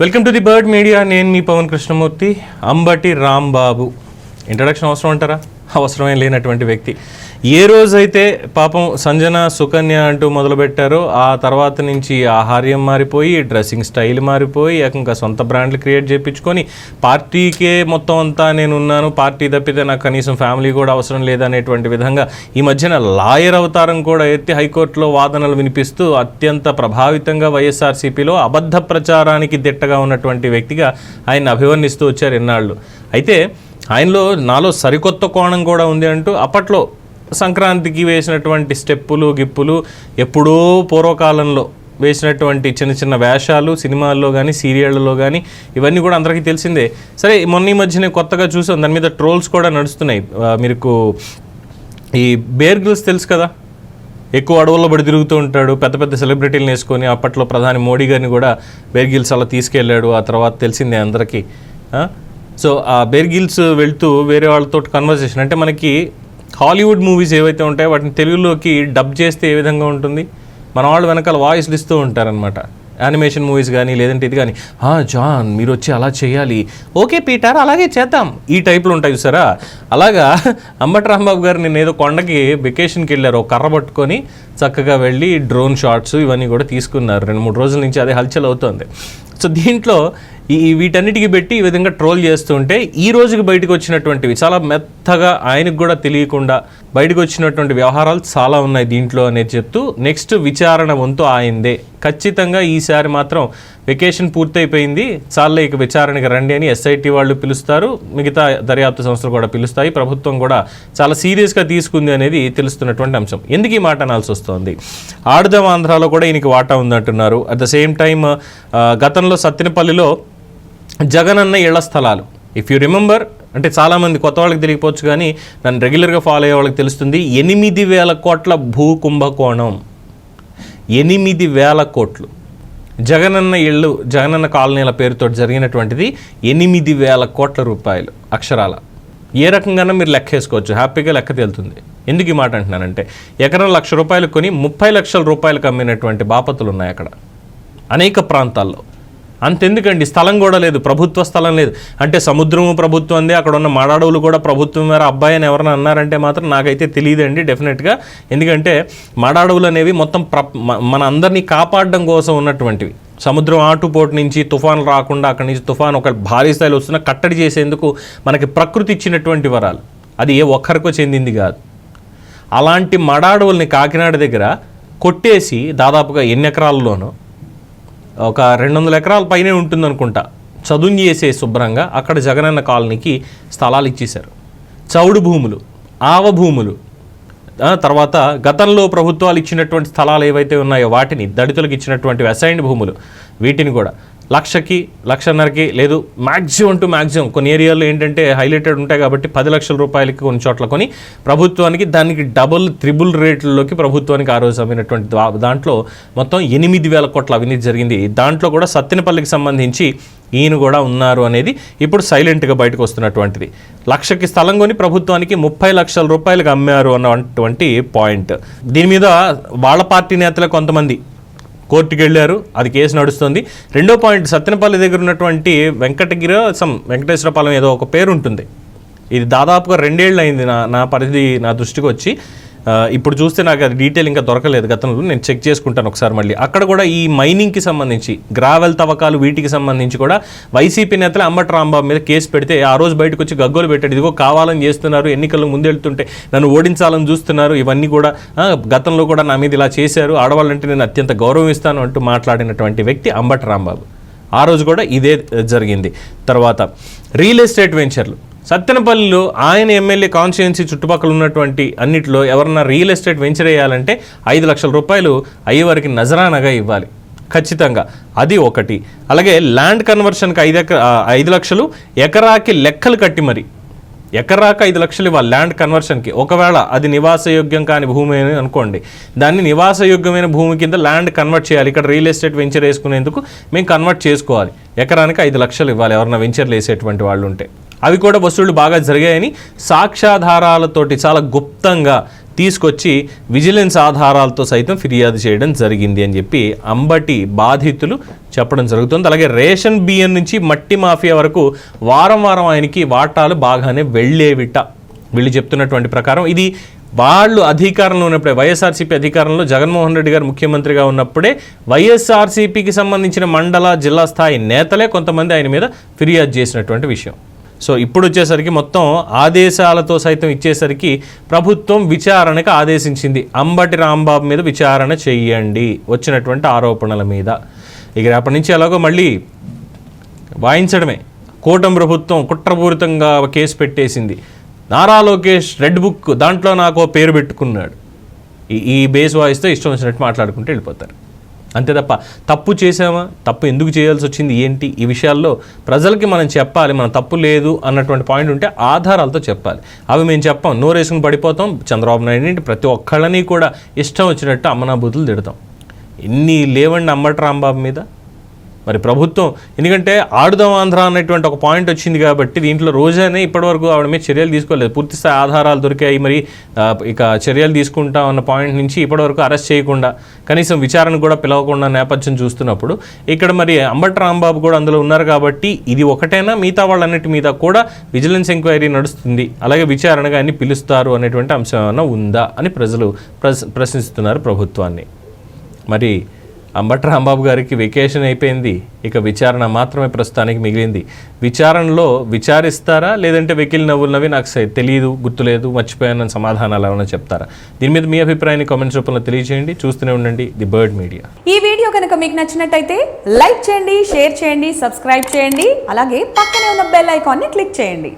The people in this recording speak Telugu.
Welcome to the bird media నేను మీ పవన్ కృష్ణమూర్తి అంబటి రాంబాబు. ఇంట్రడక్షన్ అవసరం అంటారా? అవసరమే లేనటువంటి వ్యక్తి. ఏ రోజైతే పాపం సంజన సుకన్య అంటూ మొదలుపెట్టారో ఆ తర్వాత నుంచి ఆహార్యం మారిపోయి డ్రెస్సింగ్ స్టైల్ మారిపోయి ఏకంగా సొంత బ్రాండ్లు క్రియేట్ చేయించుకొని పార్టీకే మొత్తం అంతా నేను ఉన్నాను పార్టీ తప్పితే నాకు కనీసం ఫ్యామిలీ కూడా అవసరం లేదనేటువంటి విధంగా ఈ మధ్యన లాయర్ అవతారం కూడా ఎత్తి హైకోర్టులో వాదనలు వినిపిస్తూ అత్యంత ప్రభావితంగా వైఎస్ఆర్సీపీలో అబద్ధ ప్రచారానికి దిట్టగా ఉన్నటువంటి వ్యక్తిగా ఆయన అభివర్ణిస్తూ వచ్చారు ఎన్నాళ్ళు అయితే ఆయనలో నాలో సరికొత్త కోణం కూడా ఉంది అంటూ అప్పట్లో సంక్రాంతికి వేసినటువంటి స్టెప్పులు గిప్పులు ఎప్పుడో పూర్వకాలంలో వేసినటువంటి చిన్న చిన్న వేషాలు సినిమాల్లో కానీ సీరియళ్ళలో కానీ ఇవన్నీ కూడా అందరికీ తెలిసిందే. సరే మొన్న ఈ మధ్యనే కొత్తగా చూసాం దాని మీద ట్రోల్స్ కూడా నడుస్తున్నాయి. మీకు ఈ బేర్ గ్రిల్స్ తెలుసు కదా? ఎక్కువ అడవుల్లో పడి తిరుగుతూ ఉంటాడు పెద్ద పెద్ద సెలబ్రిటీలను వేసుకొని అప్పట్లో ప్రధాని మోడీ గారిని కూడా బేర్ గిల్స్ అలా తీసుకెళ్ళాడు ఆ తర్వాత తెలిసిందే అందరికీ. సో ఆ బేర్ గిల్స్ వెళ్తూ వేరే వాళ్ళతో కన్వర్సేషన్ అంటే మనకి హాలీవుడ్ మూవీస్ ఏవైతే ఉంటాయో వాటిని తెలుగులోకి డబ్ చేస్తే ఏ విధంగా ఉంటుంది? మన వాళ్ళు వెనకాల వాయిస్లు ఇస్తూ ఉంటారనమాట యానిమేషన్ మూవీస్ కానీ లేదంటే ఇది కానీ జాన్ మీరు వచ్చి అలా చేయాలి. ఓకే పీటర్ అలాగే చేద్దాం. ఈ టైప్లో ఉంటాయి చూసారా? అలాగా అంబటి రాంబాబు గారు నేను ఏదో కొండకి వెకేషన్కి వెళ్ళారు. ఒక కర్ర పట్టుకొని చక్కగా వెళ్ళి డ్రోన్ షాట్స్ ఇవన్నీ కూడా తీసుకున్నారు. రెండు మూడు రోజుల నుంచి అదే హల్చల్ అవుతుంది. సో దీంట్లో ఈ ఈ వీటన్నిటికి పెట్టి ఈ విధంగా ట్రోల్ చేస్తుంటే ఈ రోజుకి బయటకు వచ్చినటువంటివి చాలా మెత్తగా ఆయనకు కూడా తెలియకుండా బయటకు వచ్చినటువంటి వ్యవహారాలు చాలా ఉన్నాయి దీంట్లో అనేది చెప్తూ నెక్స్ట్ విచారణ వంతు ఆయిందే. ఖచ్చితంగా ఈసారి మాత్రం వెకేషన్ పూర్తయిపోయింది. చాలా ఇక విచారణకి రండి అని ఎస్ఐటి వాళ్ళు పిలుస్తారు. మిగతా దర్యాప్తు సంస్థలు కూడా పిలుస్తాయి. ప్రభుత్వం కూడా చాలా సీరియస్గా తీసుకుంది అనేది తెలుస్తున్నటువంటి అంశం. ఎందుకు ఈ మాట అనాల్సి వస్తుంది? ఆడుదాం ఆంధ్రాలో కూడా ఈయనకి వాటా ఉందంటున్నారు. అట్ ద సేమ్ టైం గతంలో సత్తెనపల్లిలో జగనన్న ఇళ్ళ స్థలాలు. ఇఫ్ యూ రిమెంబర్ అంటే చాలామంది కొత్త వాళ్ళకి తెలియకపోవచ్చు కానీ నన్ను రెగ్యులర్గా ఫాలో అయ్యే వాళ్ళకి తెలుస్తుంది ఎనిమిది వేల కోట్ల భూ కుంభకోణం. ఎనిమిది వేల కోట్లు. జగనన్న ఇళ్ళు జగనన్న కాలనీల పేరుతో జరిగినటువంటిది ఎనిమిది వేల కోట్ల రూపాయలు అక్షరాల. ఏ రకంగానూ మీరు లెక్క వేసుకోవచ్చు హ్యాపీగా లెక్క తేలుతుంది. ఎందుకు ఈ మాట అంటున్నానంటే ఎకరం లక్ష రూపాయలు కొని ముప్పై లక్షల రూపాయలకు అమ్మినటువంటి బాపతులు ఉన్నాయి అక్కడ. అనేక ప్రాంతాల్లో. అంతెందుకండి? స్థలం కూడా లేదు ప్రభుత్వ స్థలం లేదు. అంటే సముద్రము ప్రభుత్వం అంది అక్కడ ఉన్న మాడాడవులు కూడా ప్రభుత్వం మేర అబ్బాయి అని ఎవరైనా అన్నారంటే మాత్రం నాకైతే తెలియదండి డెఫినెట్గా. ఎందుకంటే మాడాడవులు అనేవి మొత్తం ప్ర మన అందరినీ కాపాడడం కోసం ఉన్నటువంటివి. సముద్రం ఆటుపోటు నుంచి తుఫాన్ రాకుండా అక్కడి నుంచి తుఫాన్ ఒక భారీ స్థాయిలో వస్తున్న కట్టడి చేసేందుకు మనకి ప్రకృతి ఇచ్చినటువంటి వరాలు. అది ఏ ఒక్కరికో చెందింది కాదు. అలాంటి మడాడవుల్ని కాకినాడ దగ్గర కొట్టేసి దాదాపుగా ఎన్ని ఎకరాల్లోనో ఒక రెండు వందల ఎకరాల పైనే ఉంటుంది అనుకుంటా చదును చేసే శుభ్రంగా అక్కడ జగనన్న కాలనీకి స్థలాలు ఇచ్చేశారు. చౌడు భూములు ఆవ భూములు తర్వాత గతంలో ప్రభుత్వాలు ఇచ్చినటువంటి స్థలాలు ఏవైతే ఉన్నాయో వాటిని దళితులకు ఇచ్చినటువంటి అసైన్డ్ భూములు వీటిని కూడా లక్షకి లక్షన్నరకి లేదు మ్యాక్సిమం టు మ్యాక్సిమం కొన్ని ఏరియాల్లో ఏంటంటే హైలైటెడ్ ఉంటాయి కాబట్టి పది లక్షల రూపాయలకి కొన్ని చోట్ల కొని ప్రభుత్వానికి దానికి డబుల్ త్రిబుల్ రేట్లలోకి ప్రభుత్వానికి ఆ రోజు అమ్మినటువంటి దాంట్లో మొత్తం ఎనిమిది వేల కోట్ల అవినీతి జరిగింది. దాంట్లో కూడా సత్తెనపల్లికి సంబంధించి ఈయన కూడా ఉన్నారు అనేది ఇప్పుడు సైలెంట్గా బయటకు వస్తున్నటువంటిది. లక్షకి స్థలం కొని ప్రభుత్వానికి ముప్పై లక్షల రూపాయలకు అమ్మారు అన్నటువంటి పాయింట్. దీని మీద వాళ్ళ పార్టీ నేతలు కొంతమంది కోర్టుకి వెళ్ళారు అది కేసు నడుస్తుంది. రెండో పాయింట్ సత్యనపల్లి దగ్గర ఉన్నటువంటి వెంకటగిరి సమ్ వెంకటేశ్వరపాలెం ఏదో ఒక పేరు ఉంటుంది ఇది దాదాపుగా రెండేళ్ళు అయింది నా నా పరిధి నా దృష్టికి వచ్చి ఇప్పుడు చూస్తే నాకు అది డీటెయిల్ ఇంకా దొరకలేదు గతంలో. నేను చెక్ చేసుకుంటాను ఒకసారి మళ్ళీ. అక్కడ కూడా ఈ మైనింగ్కి సంబంధించి గ్రావెల్ తవ్వకాలు వీటికి సంబంధించి కూడా వైసీపీ నేతలు అంబటి రాంబాబు మీద కేసు పెడితే ఆ రోజు బయటకు వచ్చి గగ్గోలు పెట్టాడు. ఇదిగో కావాలని చేస్తున్నారు ఎన్నికల్లో ముందెళ్తుంటే నన్ను ఓడించాలని చూస్తున్నారు. ఇవన్నీ కూడా గతంలో కూడా నా మీద ఇలా చేశారు. ఆడవాళ్ళంటే నేను అత్యంత గౌరవిస్తాను అంటూ మాట్లాడినటువంటి వ్యక్తి అంబటి రాంబాబు ఆ రోజు కూడా ఇదే జరిగింది. తర్వాత రియల్ ఎస్టేట్ వెంచర్లు. సత్తెనపల్లిలో ఆయన ఎమ్మెల్యే కాన్స్టిట్యున్సీ చుట్టుపక్కల ఉన్నటువంటి అన్నిటిలో ఎవరన్నా రియల్ ఎస్టేట్ వెంచర్ వేయాలంటే ఐదు లక్షల రూపాయలు అయ్యేవారికి నజరానగా ఇవ్వాలి. ఖచ్చితంగా. అది ఒకటి. అలాగే ల్యాండ్ కన్వర్షన్కి ఐదు ఎక ఐదు లక్షలు ఎకరాకి లెక్కలు కట్టి మరి. ఎకరాక ఐదు లక్షలు ఇవ్వాలి ల్యాండ్ కన్వర్షన్కి. ఒకవేళ అది నివాసయోగ్యం కాని భూమి అని అనుకోండి. దాన్ని నివాసయోగ్యమైన భూమి కింద ల్యాండ్ కన్వర్ట్ చేయాలి. ఇక్కడ రియల్ ఎస్టేట్ వెంచర్ వేసుకునేందుకు మేము కన్వర్ట్ చేసుకోవాలి. ఎకరానికి ఐదు లక్షలు ఇవ్వాలి ఎవరన్నా వెంచర్లు వేసేటువంటి వాళ్ళు ఉంటే. అవి కూడా వసూళ్ళు బాగా జరిగాయని సాక్ష్యాధారాలతోటి చాలా గుప్తంగా తీసుకొచ్చి విజిలెన్స్ ఆధారాలతో సైతం ఫిర్యాదు చేయడం జరిగింది అని చెప్పి అంబటి బాధితులు చెప్పడం జరుగుతుంది. అలాగే రేషన్ బియ్యం నుంచి మట్టి మాఫియా వరకు వారం వారం ఆయనకి వాటాలు బాగానే వెళ్ళేవిట. వీళ్ళు చెప్తున్నటువంటి ప్రకారం ఇది వాళ్ళు అధికారంలో ఉన్నప్పుడే వైఎస్ఆర్సీపీ అధికారంలో జగన్మోహన్ రెడ్డి గారు ముఖ్యమంత్రిగా ఉన్నప్పుడే వైఎస్ఆర్సీపీకి సంబంధించిన మండల జిల్లా స్థాయి నేతలే కొంతమంది ఆయన మీద ఫిర్యాదు చేసినటువంటి విషయం. సో ఇప్పుడు వచ్చేసరికి మొత్తం ఆదేశాలతో సైతం ఇచ్చేసరికి ప్రభుత్వం విచారణకు ఆదేశించింది. అంబటి రాంబాబు మీద విచారణ చెయ్యండి వచ్చినటువంటి ఆరోపణల మీద. ఇక రేపటి నుంచి ఎలాగో మళ్ళీ వాయించడమే. కూటమి ప్రభుత్వం కుట్రపూరితంగా కేసు పెట్టేసింది. నారా లోకేష్ రెడ్ బుక్ దాంట్లో నాకు ఓ పేరు పెట్టుకున్నాడు. ఈ ఈ బేస్ వాయిస్తో ఇష్టం వచ్చినట్టు మాట్లాడుకుంటూ వెళ్ళిపోతారు. అంతే తప్ప తప్పు చేసామా తప్పు ఎందుకు చేయాల్సి వచ్చింది? ఏంటి? ఈ విషయాల్లో ప్రజలకి మనం చెప్పాలి. మన తప్పు లేదు అన్నటువంటి పాయింట్ ఉంటే ఆధారాలతో చెప్పాలి. అవి మేము చెప్పాం. నోరేసుకుని పడిపోతాం. చంద్రబాబు నాయుడు ఏంటి? ప్రతి ఒక్కళ్ళని కూడా ఇష్టం వచ్చినట్టు అమ్మనాబూతులు తిడతాం. ఎన్ని లేవండి అంబటి రాంబాబు మీద? మరి ప్రభుత్వం. ఎందుకంటే ఆడుదాం ఆంధ్ర అనేటువంటి ఒక పాయింట్ వచ్చింది కాబట్టి దీంట్లో రోజానే ఇప్పటివరకు ఆవిడ మీద చర్యలు తీసుకోలేదు. పూర్తిస్థాయి ఆధారాలు దొరికాయి. మరి ఇక చర్యలు తీసుకుంటాం అన్న పాయింట్ నుంచి ఇప్పటివరకు అరెస్ట్ చేయకుండా కనీసం విచారణ కూడా పిలవకుండా నేపథ్యం చూస్తున్నప్పుడు ఇక్కడ మరి అంబట్ రాంబాబు కూడా అందులో ఉన్నారు కాబట్టి ఇది ఒకటేనా? మిగతా వాళ్ళన్నిటి మీద కూడా విజిలెన్స్ ఎంక్వైరీ నడుస్తుంది. అలాగే విచారణగా అన్ని పిలుస్తారు అనేటువంటి అంశం ఏమైనా ఉందా అని ప్రజలు ప్రశ్ ప్రశ్నిస్తున్నారు ప్రభుత్వాన్ని. మరి అంబటి రాంబాబు గారికి వెకేషన్ అయిపోయింది. ఇక విచారణ మాత్రమే ప్రస్తుతానికి మిగిలింది. విచారణలో విచారిస్తారా? లేదంటే వెకిల్ నవ్వులు నాకు సై- తెలియదు గుర్తులేదు మర్చిపోయానని సమాధానాలు ఏమైనా చెప్తారా? దీని మీద మీ అభిప్రాయాన్ని కామెంట్స్ రూపంలో తెలియజేయండి. చూస్తూనే ఉండండి ది బర్డ్ మీడియా. ఈ వీడియో కనుక మీకు నచ్చినట్టయితే లైక్ చేయండి షేర్ చేయండి సబ్స్క్రైబ్ చేయండి అలాగే పక్కనే ఉన్న బెల్ ఐకాన్ని క్లిక్ చేయండి.